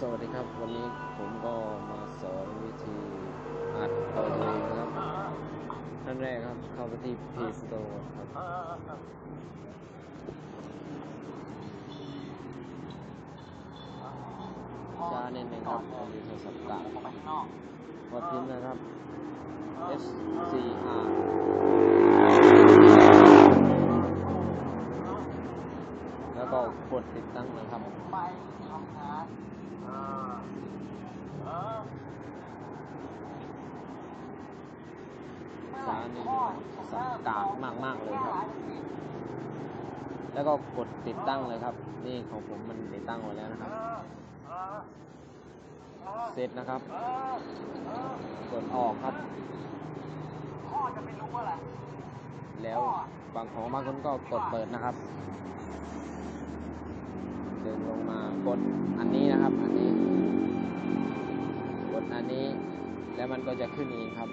สวัสดีครับวันนี้ผมก็มาสอนวิธีอัดต่อเพลงครับขั้นแรกครับเข้าไปที่ Play Store ครับช้านิดนึงครับพอดีโทรศัพท์กลางกดพิมพ์นะครับ S C R แล้วก็กดติดตั้งนะครับ ไปทำงานเออเออ ช้านนึงสับกากมากมากเลยครับ แล้วก็กดติดตั้งเลยครับ นี่ของผมมันติดตั้งไว้แล้วนะครับ เสร็จนะครับ กดออกครับพ่อจะไม่รู้ว่าและแล้วบางของบางคนก็กดเปิดนะครับดึงลงมากดอันนี้นะครับ อันนี้ กดอันนี้แล้วมันก็จะขึ้นเองครับ